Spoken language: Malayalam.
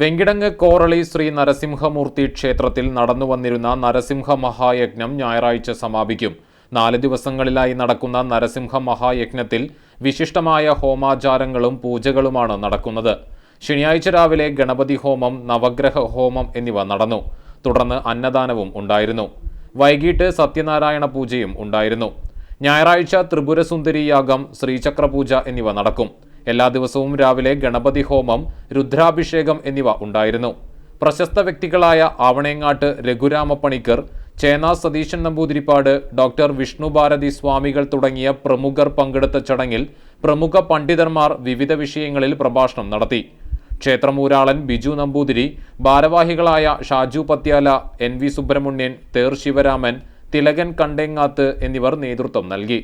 വെങ്കിടങ്ങ് കോറളി ശ്രീ നരസിംഹമൂർത്തി ക്ഷേത്രത്തിൽ നടന്നു വന്നിരുന്ന നരസിംഹ മഹായജ്ഞം ഞായറാഴ്ച സമാപിക്കും. നാല് ദിവസങ്ങളിലായി നടക്കുന്ന നരസിംഹ മഹായജ്ഞത്തിൽ വിശിഷ്ടമായ ഹോമാചാരങ്ങളും പൂജകളുമാണ് നടക്കുന്നത്. ശനിയാഴ്ച രാവിലെ ഗണപതി ഹോമം നവഗ്രഹ ഹോമം എന്നിവ നടന്നു. തുടർന്ന് അന്നദാനവും ഉണ്ടായിരുന്നു. വൈകിട്ട് സത്യനാരായണ പൂജയും ഉണ്ടായിരുന്നു. ഞായറാഴ്ച ത്രിപുരസുന്ദരി യാഗം ശ്രീചക്ര പൂജ എന്നിവ നടക്കും. എല്ലാ ദിവസവും രാവിലെ ഗണപതി ഹോമം രുദ്രാഭിഷേകം എന്നിവ ഉണ്ടായിരുന്നു. പ്രശസ്ത വ്യക്തികളായ ആവണേങ്ങാട്ട് രഘുരാമ പണിക്കർ ചേന സതീശൻ നമ്പൂതിരിപ്പാട് ഡോക്ടർ വിഷ്ണുഭാരതി സ്വാമികൾ തുടങ്ങിയ പ്രമുഖർ പങ്കെടുത്ത ചടങ്ങിൽ പ്രമുഖ പണ്ഡിതന്മാർ വിവിധ വിഷയങ്ങളിൽ പ്രഭാഷണം നടത്തി. ക്ഷേത്രമൂരാളൻ ബിജു നമ്പൂതിരി ഭാരവാഹികളായ ഷാജു പത്യാല എൻ വി സുബ്രഹ്മണ്യൻ തേർ ശിവരാമൻ തിലകൻ കണ്ടെങ്ങാത്ത് എന്നിവർ നേതൃത്വം നൽകി.